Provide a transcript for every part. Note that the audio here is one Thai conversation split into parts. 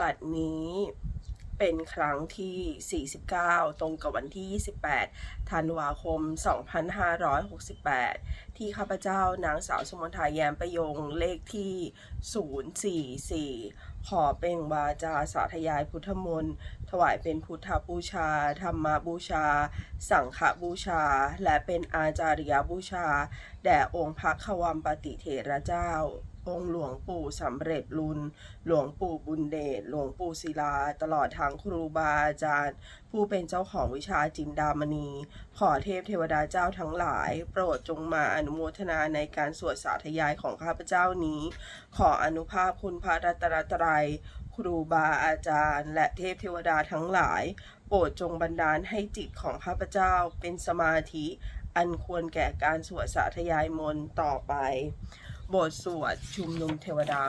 บัดนี้เป็นครั้งที่ 49 ตรงกับวันที่ 28 ธันวาคม 2568 ที่ข้าพเจ้านางสาวสมนทาแยมประยงเลขที่ 044 ขอเป็นวาจาสาธยายพุทธมนต์ ถวายเป็นพุทธบูชา ธรรมบูชา สังฆบูชา และเป็นอาจาริยบูชา แด่องค์พระขวัมปติเถระเจ้า องค์หลวงปู่สำเร็จรุนหลวงปู่บุญเดชหลวงปู่ศิลา ตลอดทางครูบาอาจารย์ ผู้เป็นเจ้าของวิชาจินดามณี ขอเทพเทวดาเจ้าทั้งหลาย โปรดจงมาอนุโมทนาในการสวดสาธยายของข้าพเจ้านี้ ขออนุภาพคุณพระรัตนตรัยครูบาอาจารย์ และเทพเทวดาทั้งหลาย โปรดจงบันดาลให้จิตของข้าพเจ้าเป็นสมาธิ อันควรแก่การสวดสาธยายมนต์ต่อไป บทสวดชุมนุมเทวดา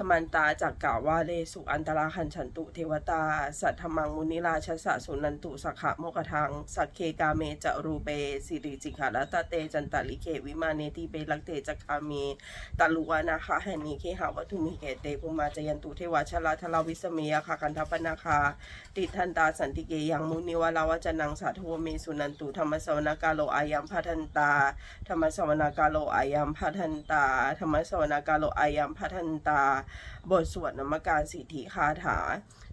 สมันตาจากกล่าวว่าเลสุอันตราคันฉันตุเทวตา สัทธมังมุนิราชสะสุนันตุสักขะโมกทัง สักเคกาเมจะรูเปสิริจิขารัตเตจันตลิเควิมาเนติเปลักเตจักคาเมตาลุวานาคาแหนีเคหาวัตุมิเกเตภูมาจยันตุเทวชลาทลาวิสเมยคาคันทปนาคา ติทันตาสันติเกยังมุนิวลาวจนังสาธุวเมสุนันตุธรรมสวนากาโลอายัมพัทันตาธรรมสวนากาโลอายัมพัทันตาธรรมสวนากาโลอายัมพัทันตาบทสวดนมการสิทธิคาถา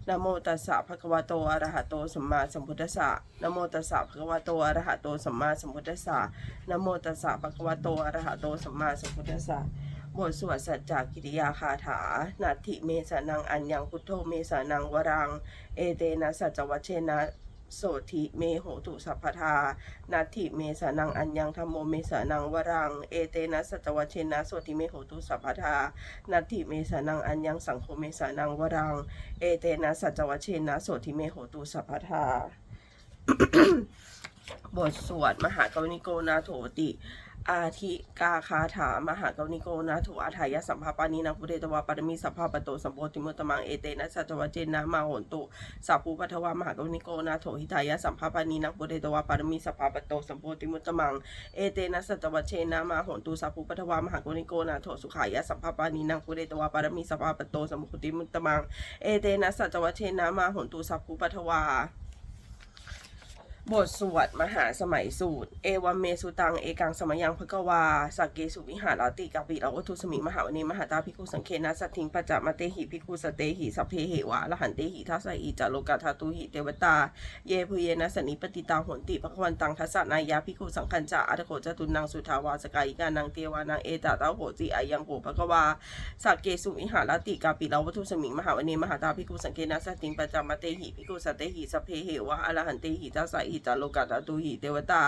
นโมตัสสะภะคะวะโตอะระหะโตสัมมาสัมพุทธัสสะนโมตัสสะภะคะวะโตอะระหะโตสัมมาสัมพุทธัสสะนโมตัสสะภะคะวะโตอะระหะโตสัมมาสัมพุทธัสสะบทสวดสัจจกิริยาคาถา นาทิเมสานังอัญญังพุทโธเมสานังวรัง เอเตนะสัจจวัชเชนะ โสธิเมโหตุสัพพทานาทิเมสานังอัญญังธรรมโมเมสานังวรัง เอเตนะสัจวัชเชนะโสติเมโหตุสัพพทานาทิเมสานังอัญญังสังโฆเมสานังวรัง เอเตนะสัจวัชเชนะโสติเมโหตุสัพพทา บทสวดมหากรณิโกนาโถติ อาทิกาคาถามหากรณิโกนาโถอาทายะสัมภาปานีนังพุเทตวาปารมีสัพพะปะโตสัมโพธิมุตมังเอเตนะสัจวเจนะมาโหนตุสัพพุปัทวามหากรณิโกนาโถหิตายะสัมภาปานีนังพุเทตวาปารมีสัพพะปะโตสัมโพธิมุตมังเอเตนะสัจวเจนะมาโหนตุสัพพุปัทวามหากรณิโกนาโถสุขายะสัมภาปานีนังพุเทตวาปารมีสัพพะปะโตสัมโพธิมุตตมังเอเตนะสัจวเจนะมาโหนตุสัพพุปัทวา บทสวดมหาสมัยสูตร เอวัมเมสุตัง เอกังสมยังพะกวาสักเกสุวิหารติกาปิเราวัตุสมิงมหาวณีมหาตาภิกขุสังเคนะสัตถิงปัจจมาเตหิภิกขุสเตหิสัพเพเหวะละหันเตหิทัสสะอิจาโลกาทาตุหิเทวตา เยพุเยนะสนิปติตาหนติภควันตังทัสสนายาภิกขุสังคัญจะอัตโขจตุนังสุทาวาสกายิกานังเทวานังเอตาตาโหจิอายังโหภะกวาสักเกสุวิหารติกาปิเราวัตุสมิงมหาวณีมหาตาภิกขุสังเคนะสัตถิงปัจจมาเตหิภิกขุสเตหิสัพเพเหวะละหันเตหิทัสสะอิจาโลกาทาตุหิเทวตา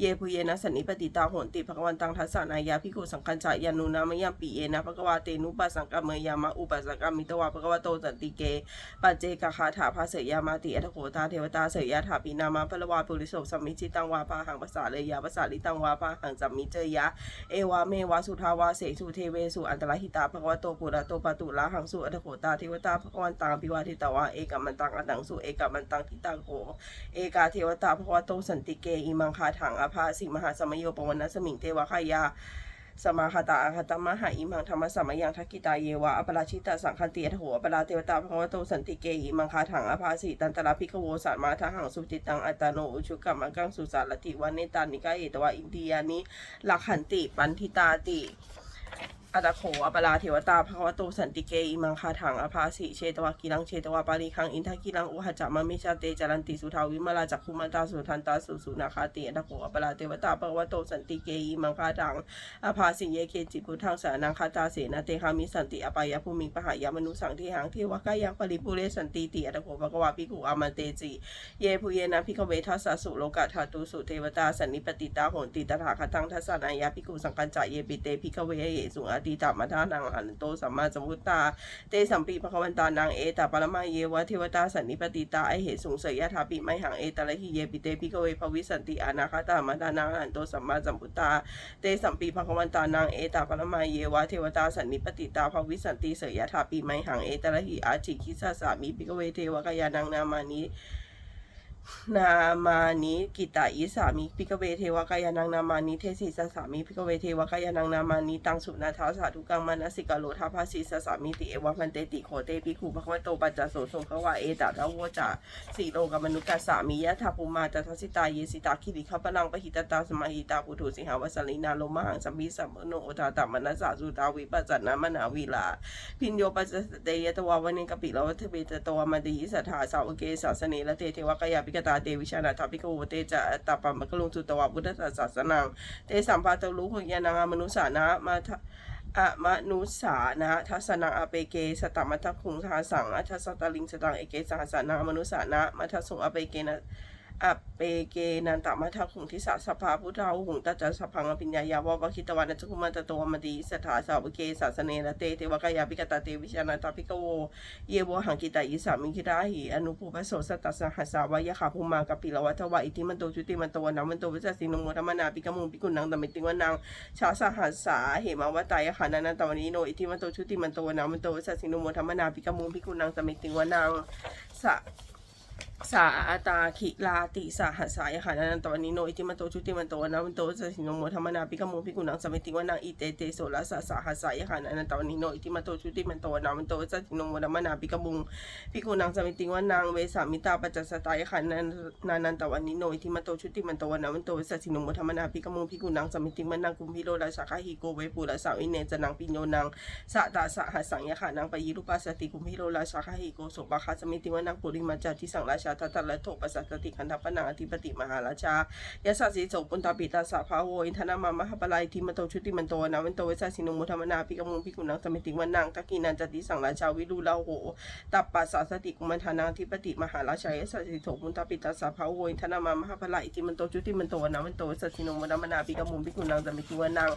เยพุเยนะสันนิปติตาโหนติภควันตังทัสสานายาภิกุสังคัญจายานุนามยัมปิเยนะภควาเตนุปัสสังกามยามะอุปัสสกามิตวาภควาโตสันติเกปัจเจกคาถาภาเสยามาติอัตโขตาเทวตาเสยยาถาปีนามาพลวาปุริโสสัมมิจิตังวาปาหังภาษาเลยาภาษาลิตังวาปาหังจัมมิเจยะเอวาเมวาสุทาวาเสสุเทเวสุอันตรหิตาภควาโตปุระโตปตุลาหังสุอัตโขตาเทวตาภควันตังอภิวาทิตาวาเอกัมมันตังอัตังสุเอกัมมันตังทิตังโขเอกาเทวตาภควโตสันติเกอิมังคาถังอภาสิมหาสมโยปวันนสมิงเทวะคายาสมาคตาอาคตมหาอิมังธรรมสมัยยังทักกิตาเยวะอปราชิตาสังคันติอัตโหอปราเทวตาภควโตสันติเกอิมังคาถังอภาสิตันตระพิกโวสัตมาทหังสุติตังอัตโนอุชุกัมมังกังสุสารติวันเนตานิกาเอตวะอินทิยนิลักขันติปันทิตาติ อัตโขอปราเทวตาภควโตสันติเกอิมังคาถังอภาสิเชตวะกิลังเชตวะปาริคังอินทกิลังอุหจามมิชาเตจารันติสุทาวิมลาจักคุมันตาสุทันตาสุสุนาคาติอัตโขอปราเทวตาภควโตสันติเกอิมังคาถังอภาสิเยเคจิพุทธังสานังคาตาเสนาเตคามิสันติอปายภูมิปหายามนุสังเทหังเทวกายังปริปุเรสันติติอัตโขภควาภิกุอามันเตจิเยพุเยนะพิกเวทัสสสุโลกะธาตุสุเทวตาสันนิปติตาโหนติตถาคตังทัสสนายาภิกุสังกัญจายเยปิเตพิกเวเยสุอติตามาทานังหันโตสัมมาสัมพุตตาเตสัมปีภควันตานังเอตาปรมาเยวะเทวตาสันนิปติตาไอเหสุงเสยยะถาปิไมหังเอตละหิเยปิเตพิกเวภวิสันติอนาคตามาทานังหันโตสัมมาสัมพุตตาเตสัมปีภควันตานังเอตาปรมาเยวะเทวตาสันนิปติตาภวิสันติเสยยะถาปิไมหังเอตละหิอาจิคิสสาสามิพิกเวเทวกายานังนามานิ นามานิกิตาอิสามิพิกเวเทวกายานังนามานิเทศิสสามิพิกเวเทวกายานังนามานิตังสุนาทาสาธุกังมานสิกาโลทาภาสิสสามิติเอวะมันเตติโคเตปิขุภควโตปัจจโสสงขวาเอตตะวจาสีโลกมนุกัสสามิยะทาภูมาตทัสิตาเยสิตาคิริขปนังปหิตตาสมาหิตาปุถุสิหาวสลินาโลมหังสัมมิสัมโนโอตาตมนัสสาสุตาวิปัสสนามนาวิลาพินโยปัสสเตยตวาวันเนกปิลวัตเวตตวมันติสัทธาสาวเกสาสเนละเตเทวกายาปิกตาเตวิชานาทาพิกโวเตจะตาปัมมะกลุงสุตวะพุทธศาสนังเตสัมปาตลุหุยานางมนุสานะมาทะอะมนุสานะทัศนังอเปเก สตมัทคุงทาสังอัทสตลิงสตังเอเกสหัสนามนุสานะมัทสุงอเปเกนะ อเปเกนันตมัทคุงทิสาสภาพุทธาหุงตัจจสพังอภิญญายาวกคิตวันจุกุมันตโตมติสถาสาวเกสาสเนละเตเทวกายาปิกตาเตวิชานาทาปิกโว เยโวหังกิตายิสามิกิราหิอนุภูปโสสตัสหัสสาวายะขาภูมากปิลวัตวะอิติมันโตจุติมันโตวนามันโตวิจัสสินุโมธรรมนาปิกมุงปิกุนังตมิติวนังชาสหัสสาเหมาวตายะขานันตวันนิโนอิติมันโตจุติมันโตวนามันโตวิจัสสินุโมธรรมนาปิกมุงปิกุนังตมิติวนังสะ สาอาตาขิลาติสาหัสสายขันนันตวันนิโนอิติมันโตชุติมันโตนะมันโตสัสิโนโมธรรมนาปิกมุงปิกุนังสมิติวนังอิเตเตโสลาสาสาหัสสายขันนันตวันนิโนอิติมันโตชุติมันโตนะมันโตสัสิโนโมธรรมนาปิกมุงปิกุนังสมิติวนังเวสามิตาปัจจสตายขันนันนานันตวันนิโนอิติมันโตชุติมันโตนะมันโตสัสิโนโมธรรมนาปิกมุงปิกุนังสมิติมันนังกุมพิโรราสาคาหิโกเวปุระสาวิเนจนังปิโยนังสะตาสะหัสสังยขันนังปยิรุปัสสติกุมพิโรราสาคาหิโกสปะคาสมิติวนังปุริมาจาทิสังราชชาทัตตะละโทปัสสติคันธปนังอธิปติมหาราชายะสัสสิโสปุนตาปิตาสะภาโวอินทนามามหาปลายทิมโตชุติมันโตนาวันโตเวสัสสินุมุธรรมนาปิกมุงปิกุนังสมิติวันนังตะกินันจติสังราชาวิรุลาโหตัปปัสสะสติกุมันทานังธิปติมหาราชายะสัสสิโสปุนตาปิตาสะภาโวอินทนามามหาปลายทิมโตชุติมันโตนาวันโตเวสัสสินุมุธรรมนาปิกมุงปิกุนังสมิติวันนัง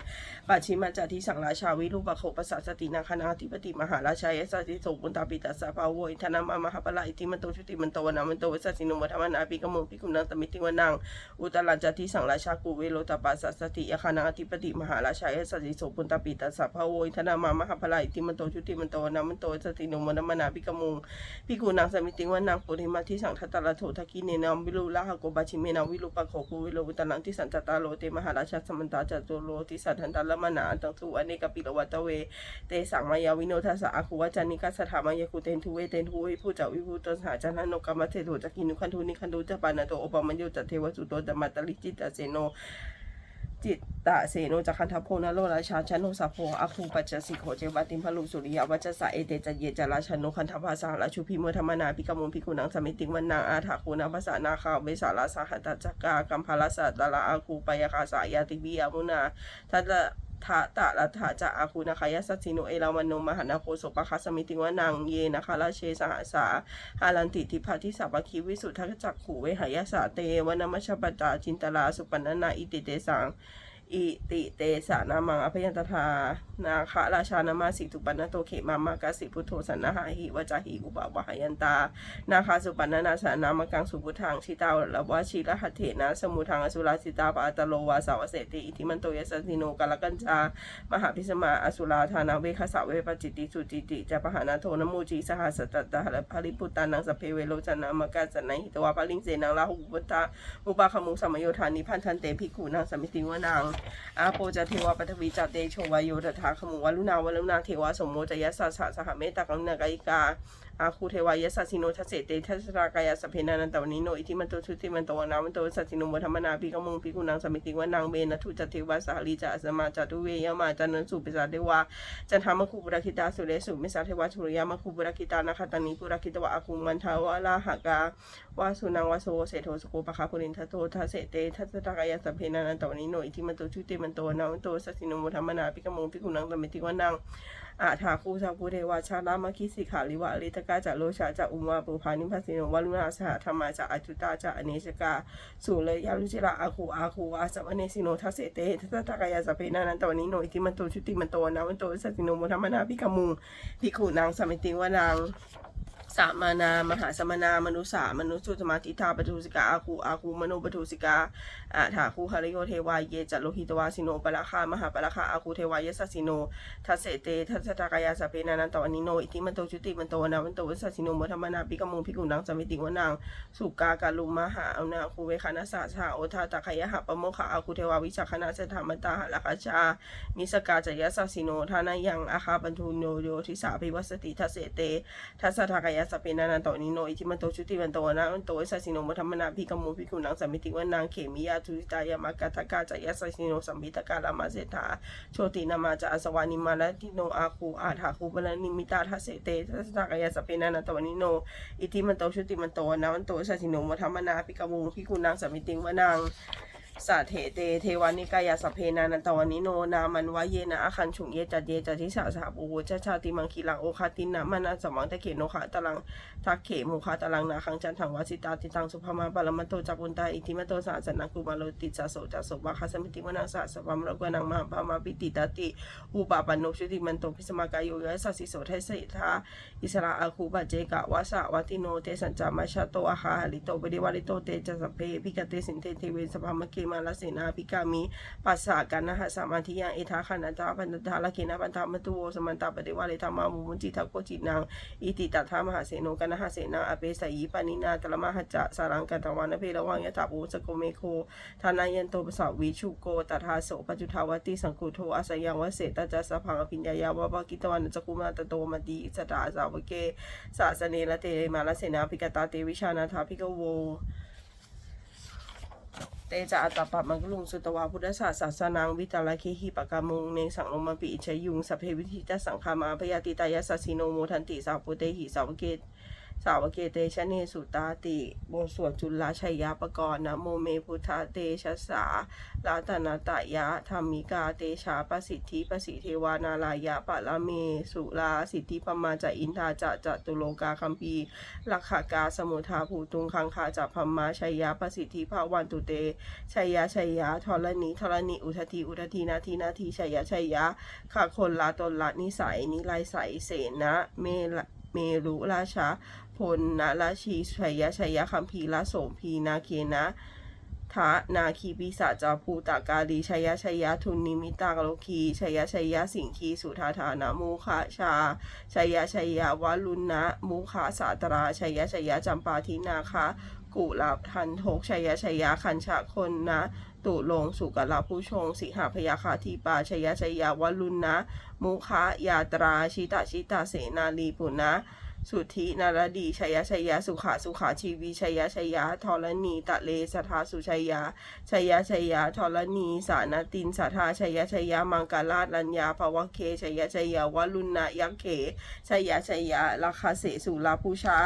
ปัจฉิมาจติสังราชาวิรุปโคปัสสตินาคนาธิปติมหาราชายะสัสสิโสปุนตาปิตาสะภาโวอินทนามามหาปลายทิมโตชุติมันโตนาวันโตเวสัสสินุมธรรมนาปิกมุงปิกุนังสมิติวันังอุตลันจติสังราชากุเวโลตปัสสะสติยคานาอธิปติมหาราชายสัสสิโสปุนตปิตัสสะภะโวยธนามามหาพลายติมันโตชุติมันโตนามันโตสติโนมนมนาปิกมุงพิกูนางสมิติวันนางปุริมาทิสังทัตตะละโททกิเนนามวิลุลาหโกบาชิเมนาวิลุปะโคกุวิโลอุตลังทิสันตตาโลเตมหาราชาสมันตาจัตโตโลทิสันทันตะละมนาตังสุอเนกปิลวัตเวเตสังมายาวิโนทัสสะอาคุวจานิกัสสถามายคุเตนทุเวเตนทุเวผู้เจ้าวิภูตสหจันทนกรรมเทโทจักินุคันทุนิคันทุจะปานาโตโอปมัญโยจัตเทวสุโตจะมัตตลิจิตตเสโนจิตตะเสโนจักขันทโพนโลราชาชนโนสัพโพอาคูปัจจสิโขเจวัติมพลุสุริยวัจจสะเอเตจเยจราชนโนคันทภาษาราชุพิโมธรรมนาปิกมุงพิกุนังสมิติวันนางอาถาคูนาภาษานาคาเวสาลาสหัตจักกากัมพาลาสะตะละอาคูปยาคาสายาติวิยามุนาทัตตะ ทะตะละทะจะอาคูนะคะยัสสิโนเอราวันโนมหานาโคโสปะคะสมิติวนังเยนะคะราเชสหัสสาฮารันติทิพาทิสัพคีวิสุทธจักขูเวหายสาเตวนมชปตาจินตลาสุปันนนาอิติเตสัง อิติเตสานามังอภยันตถานาคะราชานามาสิตุปันนโตเขมามากาสิพุทโธสันนาหาหิวจาหิอุบาวหายันตา นาคาสุปันนาสานามกังสุพุทธังชิตาลวะชีรหัตเถนะสมุทังอสุราสิตาปะอัตโลวาสาวเสติอิทิมันโตยสัสสิโนกาลกัญชามหาพิสมาอสุราธานาเวคสะเวปจิตติสุจิติจะปะหานาโทนมูจีสหัสตตะหะภริปุตตานังสเพเวโลจนามกัสสนัยหิตวาปลิงเสนังลาหุพุทธาอุปาคมุงสมโยธานิพันธันเตภิกขุนางสมิติวนังอาโปจะเทวาปฐวีจัตเตโชวายโยตถาขมุวลุนาวลุนาเทวาสมโมจยัสสะสะสหเมตตากรุณากายิกา อาคูเทวายสัสสิโนทัสเสเตทัสรากายสพเพนานันตวนิโนอิทิมันโตชุติมันโตนามันโตสัสสิโนมธรรมนาภิกมุงภิกุนังสมิติวนังเวนะทุจเทวาสาลีจะสมาจตุเวยมาจันนันสุปิสาเทวาจันทามคุปุรคิตาสุเรสุมิสาเทวาชุริยามคุปุรคิตานาคตานิปุรคิตวะอาคุมันทาวะลาหกาวาสุนังวาโสเสโทสโกปะคาปุรินทโตทัสเสเตทัสรากายสพเพนานันตวนิโนอิทิมันโตชุติมันโตนามันโตสัสสิโนมธรรมนาภิกมุงภิกุนังสมิติวนัง อาถาคูชาภูเทวาชาลามาคิสิขาลิวะลิตกาจะโลชาจะอุมาปุพานิพัสิโนวัลุนาสหธรรมาจะอจุตาจะอเนชกาสุเลยยาลุจิระอาคูอาคูวาสัมเนสิโนทัสเสเตทัตตะกายาสเพนานันตวันนี้โนอิติมันโตชุติมันโตนาวันโตสัสสิโนมุธรรมนาพิกมุงพิขุนางสมิติวานาง สามานามหาสมนามนุสามนุสุสมาธิทาปทุสิกาอาคูอาคูมโนปทุสิกาอาถาคูหริโยเทวายเยจัตโลหิตวาสิโนปะละคามหาปะละคาอาคูเทวายสัสสิโนทัสเสเตทัสตากายาสเปนานันตวนิโนอิติมันโตจุติมันโตนาวันโตวัสสสิโนมธรรมนาปิกมุงพิกุนังสมิติวนังสุกากาลุมหาอนาคูเวคานาสาสาโอทาตะขยหะปโมคะอาคูเทวาวิจักขณาเสธรรมตาหะละคาชามิสกาจยสัสสิโนทานายังอาคาปันทุโนโยทิสาภิวัสติทัสเสเตทัสสะทากายสเปนานันโตนิโนอิทิมันโตชุติมันโตนะมันโตเอสัสิโนมธรรมนาพิกมุพิกุนังสัมมิติวนังเขมิยาทุติตายามากาทกาจายสัสิโนสัมมิตกาลามาเสถาโชตินามาจาอสวานิมาลติโนอาคูอาถาคูปะนิมิตาทัสเสเตทัสสะทากายสเปนานันโตนิโนอิทิมันโตชุติมันโตนะมันโตเอสัสิโนมธรรมนาพิกมุพิกุนังสัมมิติวนัง สาเถเตเทวานิกายาสเพนานันตวานิโนนามันวะเยนะอาคันฉุงเยจัดเยจัดทิสาสาปูโวชชาติมังคีลังโอคาตินะมานาสมังตะเขโนคะตะลังทักเขมุคาตะลังนาคังจันทังวสิตาติตังสุภมาปรมันโตจักุนตาอิทิมโตสาสนังกุมาโลติจาโสจาโสวะคาสมิติวนาสาสะพามรกวนังมหาปามาปิติตาติอุปาปันโนชุติมันโตพิสมากายโยยะสัสสิโสเทสิทาอิสระอาคูปะเจกะวาสะวัติโนเตสัญจามาชาโตอาหาหลิโตปริวาริโตเตจะสเพพิกเตสินเตเทเวสภามะเกมาลเสนาภิกามิปัสสะกันนะหะสามาธิยังเอทาขันตาปันตาละเกนะปันตามตุโวสมันตาปฏิวาเลธรรมามุมุจิทักโกจินังอิติตัทามหาเสโนกันนะหะเสนาอเปสยิปานินาตละมหัจจะสารังกันตวานเพระวังยะตาปูสโกเมโคทานายันโตปสาวิชุโกตถาโสปจุทาวติสังกุโทอาสยังวเสตจัสสะพังอภิญญายาวะปะกิตวันจักุมาตโตมติสตาสาวเกสาสเนละเตมาลเสนาภิกตาเตวิชานาถาภิกโว เตจะอัตตปะมังกลุงสุตวาพุทธศาสศาสนังวิตาลเคหิปะกามุงเนสังลมปิอิชยุงสัพเพวิธิตสังคามาพยาติตายสสสิโนโมทันติสาวพุเตหิสาวเกต สาวเกเตชะเนสุตาติโบสวดจุลชัยยาปกรณ์นะโมเมพุทธเตชะสาลาตนาตายะธรรมิกาเตชาปสิทธิปสิเทวานาลายะปะละเม สุลาสิทธิปมาจะอินทาจะจะตุโลกาคัมปีลักขากาสมุทาภูตุงคังคาจะพัมมาชัยยาปสิทธิภาวันตุเตชัยยะชัยยะทรณีทรณีอุทธีอุทธีนาทีนาทีชัยยะชัยยะข้าคนละตนละนิสัยนิไลใสเสนะเมเมรุราชา พลนะราชีชัยยะชัยยะคัมภีละโสมพีนาเคนะทะนาคีปิสาจาภูตากาลีชัยยะชัยยะทุนนิมิตากโลคีชัยยะชัยยะสิงคีสุธาธานามูคะชาชัยยะชัยยะวาลุณนะมูคะสาตราชัยยะชัยยะจำปาทินาคะกุลาทันทกชัยยะชัยยะคันชะคนนะตุลงสุกลาผู้ชง สิหาพยาคาทีปาชัยยะชัยยะวลุณนะมุขายาตราชิตาชิตาเสนาลีปุณนะ สุทธินารดีชัยยะชัยยะสุขาสุขาชีวีชัยยะชัยยะทรณี ตะเลสทาสุชัยยะชัยยะชัยยะทรณี สานตินสทาชัยยะชัยยะมังกาลาลัญญาภวเคชัยยะชัยยะวลุณยักเขชัยยะชัยยะราคาเสสุลาภูชา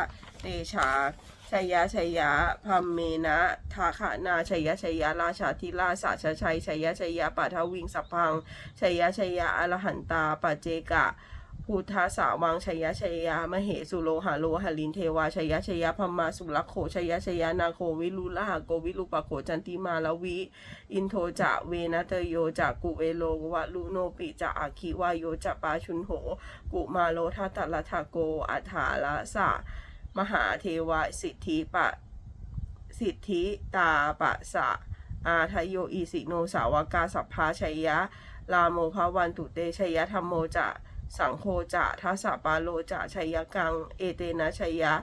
เตชาชัยยะชัยยะพัมเมนะทาขานาชัยยะชัยยะราชาธิราชาชชัยชัยยะชัยยะปัทวิงสัพพังชัยยะชัยยะอรหันตาปัจเจกะ พุทธสาวังชยยะชยยะมเหสุโลหะโลหะลินเทวาชยยะชยยะพัมมาสุลักโขชยยะชยยะนาโควิลุละหะโกวิลุปะโขจันติมาลวิ อินโทจะเวนะเตโยจะกุเวโลวะลุโนปิจะอาคิวายโยจะปาชุนโห กุมาโลทัตตะละทะโกอัฏฐาละสะมหาเทวสิทธิปะสิทธิตาปะสะอาทโยอีสิโนสาวกาสัพพาชยยะลาโมภวันตุเตชยยะธรรมโมจะ สังโฆจะทัสสะปาโลจะชัยยะกัง เอเตนะชัยยะ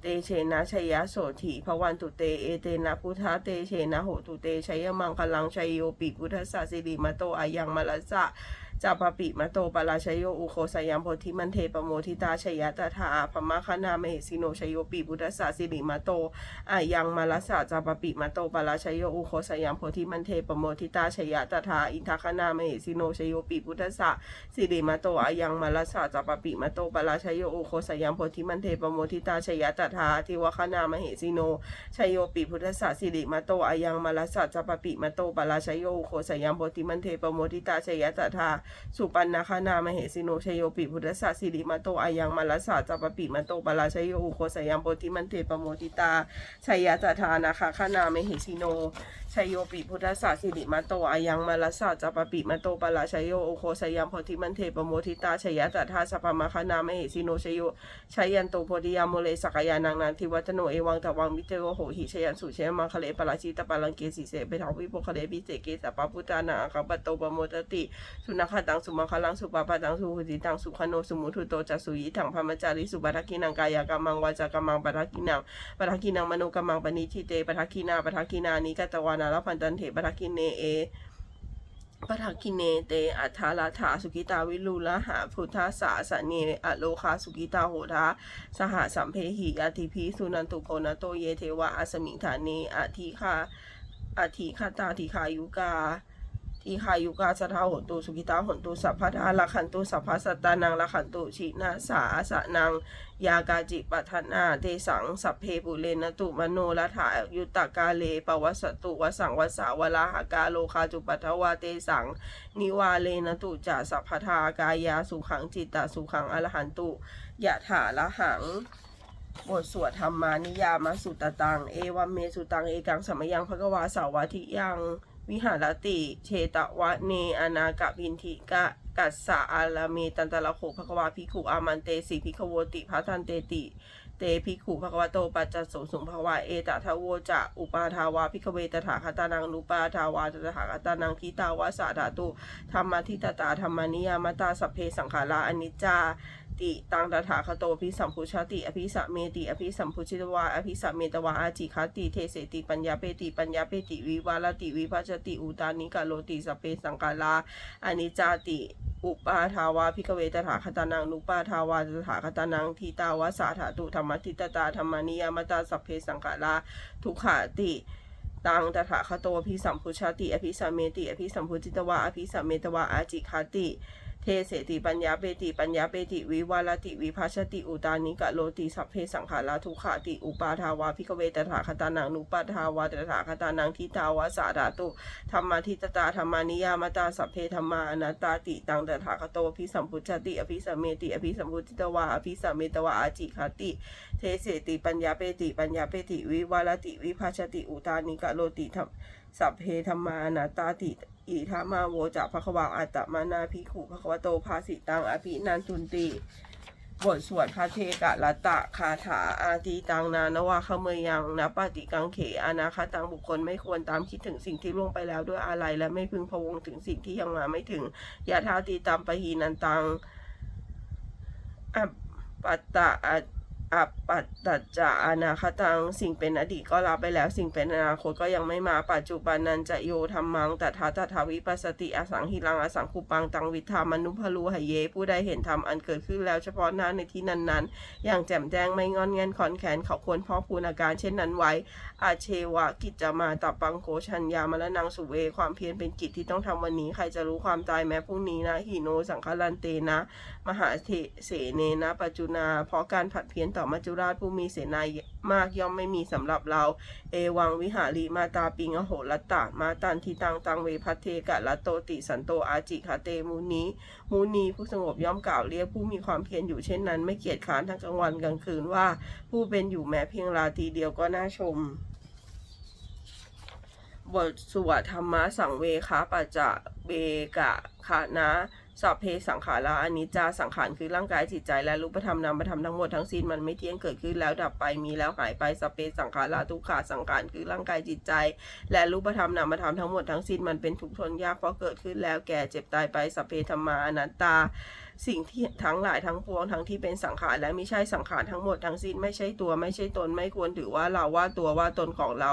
เตเชนะชัยยะโสถีพวันตุเต เอเตนะพุทธะเตเชนะโหตุเตชัยยะมังคลังชัยโยปิพุทธสสะสิริมาโตอายังมลสะ จัปปปิมะโตปราชยโยอุโคสยัมโพธิมันเทปโมทิตาชยตถาพมะคณามเหสิโนชโยปิบุตสสะสิริมะโตอายังมาลสสะจัปปปิมะโตปราชยโยอุโคสยัมโพธิมันเทปโมทิตาชยตถาอินทคณามเหสิโนชโยปิบุตสสะสิริมะโตอายังมาลสสะจัปปปิมะโตปราชยโยอุโคสยัมโพธิมันเทปโมทิตาชยตถาทิวคณามเหสิโนชโยปิพุทธสสะสิริมะโตอายังมาลสสะจัปปปิมะโตปราชยโยอุโคสยัมโพธิมันเทปโมทิตาชยตถาสุปันนาคานามเหสิโนชยโยปิพุทธสัสสิริมาโตอายังมาลสาจัปปิมาโตบาลาชยโยอุโคสยังโปติมันเตปโมติตาชัยยะตถานาคาคานามเหสิโน ชยโยปิพุทธสัสสิริมาโตอายังมาลสาจัปปิมาโตปราชยโยอุโคสยังโพติมันเตปโมติตาชยะตถาสัพพมคานามเหสิโนชยโยชัยยันโตโพธิยามโมเลสกยานังนันทิวัฒโนเอวังตะวังมิเตโกโหหิชยันสุเชมังคะเลปราชิตปาลังเกสิเสเปทาวิโปคะเลปิเสเกสัปปพุทธานาคัปโตปโมตติ สุนัขตังสุมาคลังสุปปะตังสุหุติตังสุขโนสุมุทุโตจัสุยิถังพมจาริสุปัทกินังกายกรรมังวาจากรรมังปัทกินังปัทกินังมโนกรรมังปณิทิเตปัทกินาปัทกินานิกตวานาลพันตันเถปัทกินเนเอปัทกินเนเต อัฏฐาลาถาสุกิตาวิลุละหาพุทธาสาสเนอโลคาสุกิตาโหทาสหสัมเพหิอธิพีสุนันตุโกนโตเยเทวะอสมิงฐานีอธิคาอธิคาตาธิคายุกา ทีขายุกาสะทาหนตุสุกิตาหนตุสัพพทาลักขันตุสัพพสัตตานังลักขันตุชินาสาสะนัง ยากาจิปัฏนาเตสังสัพเพปุเรนตุมโนละถายุตตกาเลปวัสตุวสังวสาวลาหากาโลคาจุปัทวาเตสัง นิวาเลนตุจาสัพพทากายาสุขังจิตตสุขังอรหันตุยะถาละหังบทสวดธรรมานิยามสุตตัง เอวัมเมสุตัง เอกังสมยังภะกวาสาวาทิยัง วิหารติเชตวะเนอนากะบินทิกะกัสสะอาลาเมตันตะละโขภะกวาภิกขุอามันเตสิภิกขโวติพัทันเตติ เตภิกขุภควะโตปัจจโสสุงภวาเอตทะโวจะอุปาทาวาภิกเวตถาคตานังนุปาทาวาตถาคตานังทิตาวาสาธาตุธรรมทิตตาธรรมนิยามตาสัพเพสังขาราอนิจจา ติตังตถาคโตอภิสัมพุชาติ อภิสัมเมติ อภิสัมพุชิตวา อภิสัมเมตวาอาจิคติ เทเสติปัญญาเปติ ปัญญาเปติ วิวาลติ วิภัชติ อุตานิกาโลติสเพสังกาลาอนิจจาติ อุปาทาวาพิกเวตถาคตานังนุปาทาวาตถาคตานังทีตาวาสาธาตุธรรมทิตตาธรรมานิยามตาสัพเพสังกาลาทุกขาติตังตถาคโตอภิสัมพุชาติ อภิสัมเมติ อภิสัมพุจิตวา อภิสัมเมตวาอาจิคติ เทเสติปัญญาเปติปัญญาเปติวิวาลติวิภัชติอุตานิกะโลติสัพเพสังขาราทุขาติอุปาทาวาพิกเวตถาคตานังนุปาทาวาตถาคตานังทิตาวาสาธาตุธรรมาทิตตาธรรมานิยามตาสัพเพธรรมานัตาติตังตถาคโตอภิสัมพุชติอภิสัมเมติอภิสัมพุจิตวาอภิสัมเมตวาอาจิคติ เทเสติปัญญาเปติปัญญาเปติวิวาลติวิภัชติอุตานิกะโลติธรรม สัพเพธรรมานาตาติอิทามาโวจะภควาอัตตมานาภิกขุภควโตภาสิตังอภินันทุนติบทสวดพระเทกะละตะคาถาอาตีตังนานวาขเมยังนะปฏิกังเขอนาคตังบุคคลไม่ควรตามคิดถึงสิ่งที่ล่วงไปแล้วด้วยอะไร และไม่พึงพะวงถึงสิ่งที่ยังมาไม่ถึงยาทาตีตามปะหีนันตังอัปปัตตะอะ อัปปัตตจะอนาคตัง สิ่งเป็นอดีตก็ลาไปแล้ว สิ่งเป็นอนาคตก็ยังไม่มาปัจจุบันนันจะโยธรรมังตถาตถาวิปัสสติอสังหิรังอสังคุปังตังวิธามนุพลูหเย ผู้ใดเห็นธรรมอันเกิดขึ้นแล้วเฉพาะหน้าในที่นั้นๆ อย่างแจ่มแจ้งไม่งอนเงันขอนแขนเขาควรเพาะพูนอาการเช่นนั้นไว้อาเชวะกิจจะมาตับปังโกชัญญามรนังสุเว ความเพียรเป็นกิจที่ต้องทำวันนี้ใครจะรู้ความตายแม้พรุ่งนี้นะหิโนสังคลันเตนะ มหาเทเสเนนะปัจจุนา เพราะการผัดเพี้ยนต่อมัจจุราชผู้มีเสนายมากย่อมไม่มีสำหรับเรา เอวังวิหารีมาตาปิงอโหรัตตะมาตันทิตังตังเวพัเทกะละโตติสันโตอาจิคาเตมูนีมูนีผู้สงบย่อมกล่าวเรียกผู้มีความเพียรอยู่เช่นนั้น ไม่เกียจค้านทั้งกลางวันกลางคืนว่า ผู้เป็นอยู่แม้เพียงราตรีเดียวก็น่าชมบทสวดธรรมะสังเวคะปัจจะเบกะคะนะ สัพเพสังขาราอนิจจาสังขารคือร่างกายจิตใจและรูปธรรมนามธรรมทั้งหมดทั้งสิ้นมันไม่เที่ยงเกิดขึ้นแล้วดับไปมีแล้วหายไปสัพเพสังขาราทุกขาสังขารคือร่างกายจิตใจ และรูปธรรมนามธรรมทั้งหมดทั้งสิ้นมันเป็นทุกข์ทนยากเพราะเกิดขึ้นแล้วแก่เจ็บตายไปสัพเพธรรมาอนัตตา สิ่งที่ทั้งหลายทั้งปวงทั้งที่เป็นสังขารและไม่ใช่สังขารทั้งหมดทั้งสิ้นไม่ใช่ตัวไม่ใช่ตนไม่ควรถือว่าเราว่าตัวว่าตนของเรา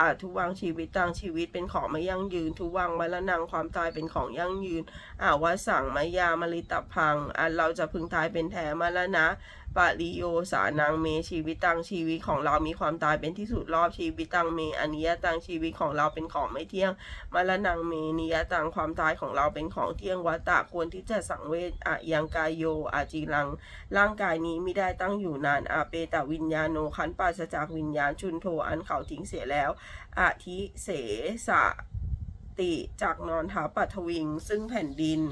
อาจทุวังชีวิตตังชีวิตเป็นของไม่ยั่งยืน ทุวังมรณังความตายเป็นของยั่งยืนอาวะสั่งมายามริตพังอันเราจะพึงตายเป็นแท้มรณะ ปาริโยสานังเมชีวิตตังชีวิตของเรามีความตายเป็นที่สุดรอบชีวิตตังเมอนิยตังชีวิตของเราเป็นของไม่เที่ยงมรณังเมนิยตังความตายของเราเป็นของเที่ยงวัตตะควรที่จะสังเวชอะยังกายโยอาจีรัง ร่างกายนี้ไม่ได้ตั้งอยู่นานอาเปตวิญญาโนขันปราศจากวิญญาณชุนโทอันเขาทิ้งเสียแล้วอาทิเสสะติจากนอนถาปัทวิง ซึ่งแผ่นดิน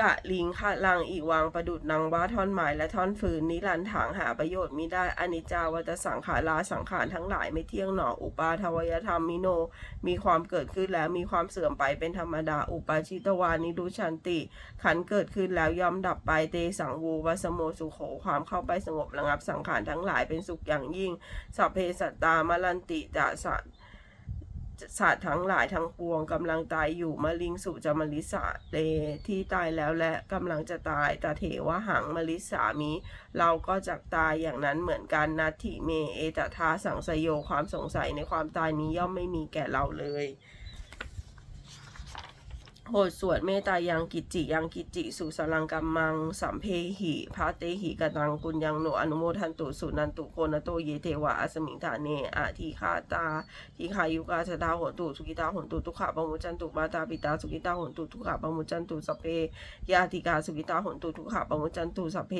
กะลิงค่ะลังอีวางประดุดนางว่าท่อนไม้และท่อนฟืนนิรันถางหาประโยชน์มิได้อนิจจาวัตสังขาราสังขารทั้งหลายไม่เที่ยงหนออุปาทวยธรรมมิโน มีความเกิดขึ้นแล้วมีความเสื่อมไปเป็นธรรมดาอุปาชิตวานิรุชันติ ขันเกิดขึ้นแล้วย่อมดับไปเตสังวูวัสโมสุโขความเข้าไปสงบระงับสังขารทั้งหลายเป็นสุขอย่างยิ่งสัพเพสัตตามลันติจะสัต สัตว์ทั้งหลายทั้งปวงกำลังตายอยู่มลิงสุจมลิสาเตที่ตายแล้วและกำลังจะตายตาเถวะหังมลิสามิ เราก็จะตายอย่างนั้นเหมือนกันนัตถิเมเอตทาสังสยโยความสงสัยในความตายนี้ย่อมไม่มีแก่เราเลย โหดสวดเมตายังกิจจิยังกิจจิ สุสลังกัมมัง สัมเพหิพระเตหิกตังกุญยังโนอนุโมทันตุสุนันตุโกนโตเยเทวะอสมิงธาเนอาทีคาตาทีขายุกาชะตาโหนตุสุกิตาโหนตุทุขะปมุจันตุมาตาปิตาสุกิตาโหนตุทุขะปมุจันตุสเพยาติกาสุกิตาโหนตุทุขะปมุจันตุสเพ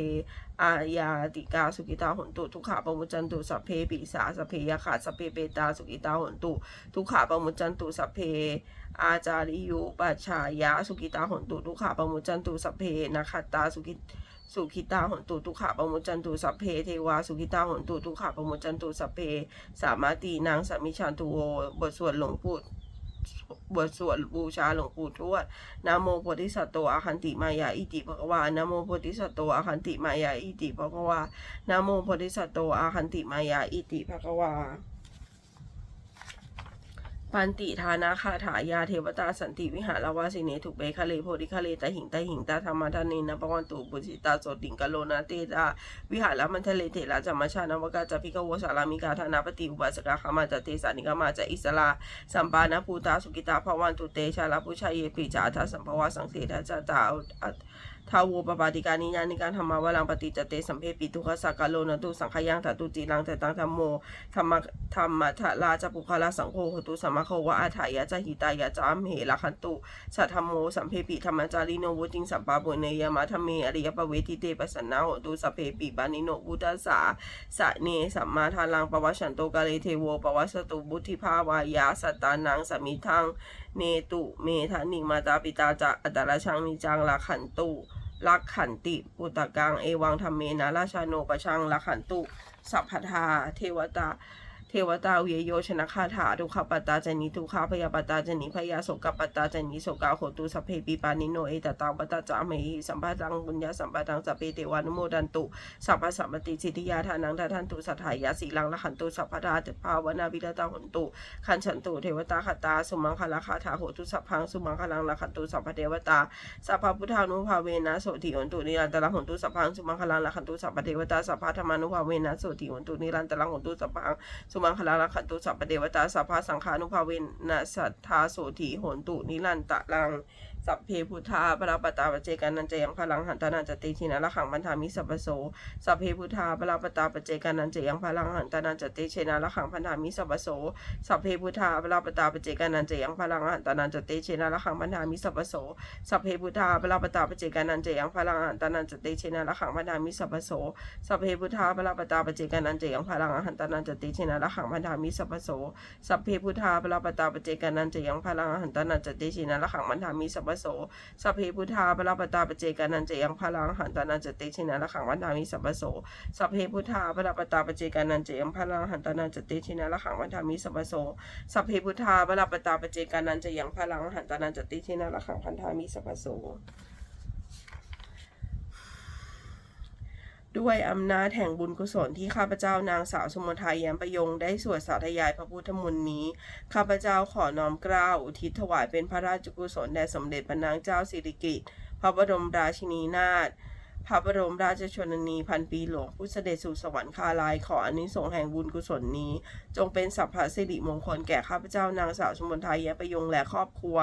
อายาติกาสุกิตาโหนตุทุขะปมุจันตุสเพปิสาสเพยาขาสเพเปตาสุกิตาโหนตุทุขะปมุจันตุสเพ อาจาริยุปัชชายะ สุกิตาหนตุทุขาปมุจจันตุสัพเพนะขัตตาสุกิสุขิตาหนตุทุขาปมุจจันตุสัพเพเทวาสุขิตาหนตุทุขาปมุจจันตุสัพเพ สามาตีนางสามิชันตุโวบทสวดหลวงปู่บทสวดบูชาหลวงปู่ทวดนะโมโพธิสัตว์โตอาคันติมายาอิติภควานะโมโพธิสัตว์โตอาคันติมายาอิติภควานะโมโพธิสัตว์โตอาคันติมายาอิติภควา ปันติทานาคาถายาเทวตาสันติวิหารวาสิเนทุเบคะเลโพธิคะเลตะหิงตะหิงตาธรรมทานเนนะปะวันตุปุจิตาโสติงกะโลนาเตตาวิหารมันทะเลเถระจัมมชานวกาจพิกโวสารามิกาธนาปฏิอุบาสกาขมาจเตสานิกามาจอิสลาสัมปานาภูตาสุกิตาภวันตุเตชาลาปุชาเยปิจาทัสัมภวาสังเสทาจาตาอ ทาวูปปาติกานิยานิการธรรมาวลังปฏิจเตสัมเพปิทุขสักกโลนตุสังขยังตตุจีรังแต่ตังธรรมโมธรรมธรรมะทะลาจะปุคลาสังโฆหตุสัมมาโควะอาถายะจะหิตายะจะอัมเหละคันตุสัทธรรมโมสัมเพปิธรรมจาริโนวุติงสัมปาปุเนยมะธรรมเมอริยปเวทิเตปสันนาโหตุสัพเพปิบานิโนบุตตสสาสะเนสัมมาทาลังปวัชชันโตกาเลเทโวปวัสตุบุธิภาวายาสตตานังสมิทัง เนตุเมธานิมาตาปิตาจะอัตราชังนิจังละขันตุลักขันติปุตตะกังเอวังธรรมเมนะราชาโนปชังละขันตุสัพพทาเทวตา เทวตาเวยโยชนะคาถาทุกขปัตตาจนิทุกขาพยาปัตตาจนิพยาโสกปัตตาจนิโสกาโหตุสัพเพปิปานิโนเอตตาปัตตาจามหิสัมปะตังบุญญาสัมปะตังสัพเพเทวานุโมดันตุสัพพะสัมปติสิทธิยาทานังทาทันตุสัทธายาสีลังละขันตุสัพพทาเตภาวนาวิรตาหนตุขันฉันตุเทวตาคตาสุมังคลาคาถาโหตุสัพพังสุมังคลังละขันตุสัพพเทวตาสัพพพุทธานุภาเวนะโสติหนตุนิรันตระหนตุสัพพังสุมังคลังละขันตุสัพพเทวตาสัพพธรรมานุภาเวนะโสติหนตุนิรันตระหนตุสัพพังสุมังคลังละขันตุสัพเดวตาสัพพสังขานุภาเวนะสัทธาโสธีโหนตุนิรันตะลัง สัพเพพุทธาปราปตาปเจกันันจยังพลังหันตานันจติชินะละขังบันทามิสัพโสสัพเพพุทธาปราปตาปเจกันันจยังพลังหันตานันจติชินะละขังพันธามิสัพโสสัพเพพุทธาปราปตาปเจกันันเจยังพลังหันตานันจติชินะละขังพันธามิสัพโสสัพเพพุทธาปราปตาปเจกานันเจยังพลังหันตานันจเตเชนะละขังพันธามิสัพโสสัพเพพุทธาปราปตาปเจกานันเจยังพลังหันตานันจเตเชนะละขังพันธามิสัพโสสัพเพพุทธาปราปตาปเจกานันเจยังพลังหันตานันจเตเชนะละขังพันธามิสัพพโส สัพเพพุทธาปรปตาปเจกานันเจยังพลังหันตานันจเตเชนะละขังพันธามิสัพพโส สัพเพพุทธาปรปตาปเจกานันเจยังพลังหันตานันจเตเชนะละขังพันธามิสัพพโส สัพเพพุทธาปรปตาปเจกานันเจยังพลังหันตานันจเตเชนะละขังพันธามิสัพพโส ด้วยอำนาจแห่งบุญกุศลที่ข้าพเจ้านางสาวสมุทัยแย้มประยงได้สวดสาธยายพระพุทธมนต์นี้ ข้าพเจ้าขอน้อมเกล้าอุทิศถวายเป็นพระราชกุศลแด่สมเด็จพระนางเจ้าสิริกิติ์พระบรมราชินีนาถ พระบรมราชชนนีพันปีหลวงผู้เสด็จสู่สวรรคาลายขออานิสงส์แห่งบุญกุศลนี้ จงเป็นสัพพสิริมงคลแก่ข้าพเจ้านางสาวสมุนไทยแย้มประยงและครอบครัว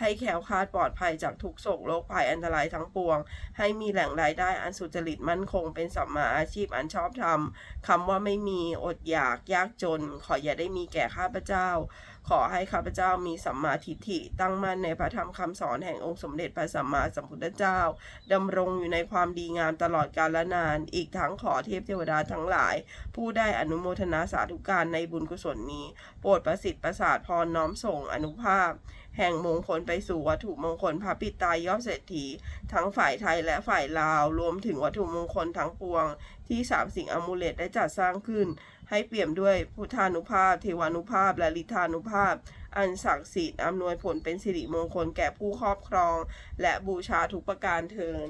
ให้แคล้วคาดปลอดภัยจากทุกโศกโรคภัยอันตรายทั้งปวง ให้มีแหล่งรายได้อันสุจริตมั่นคง เป็นสัมมาอาชีพอันชอบธรรมคำว่าไม่มีอดอยากยากจน ขออย่าได้มีแก่ข้าพเจ้า ขอให้ข้าพเจ้ามีสัมมาทิฏฐิตั้งมั่นในพระธรรมคำสอนแห่งองค์สมเด็จพระสัมมาสัมพุทธเจ้าดำรงอยู่ในความดีงามตลอดกาลนาน อีกทั้งขอเทพเทวดาทั้งหลาย ผู้ได้อนุโมทนาสาธุการในบุญกุศลนี้ โปรดประสิทธิ์ประสาทพรน้อมส่งอนุภาพ แห่งมงคลไปสู่วัตถุมงคลพระปิตายยอดเศรษฐี ทั้งฝ่ายไทยและฝ่ายลาว รวมถึงวัตถุมงคลทั้งปวง ที่สามสิ่งอมูเลตได้จัดสร้างขึ้น ให้เปี่ยมด้วยพุทธานุภาพ เทวานุภาพ และลิธานุภาพอันศักดิ์สิทธิ์อำนวยผลเป็นสิริมงคลแก่ผู้ครอบครอง และบูชาทุกประการเทิน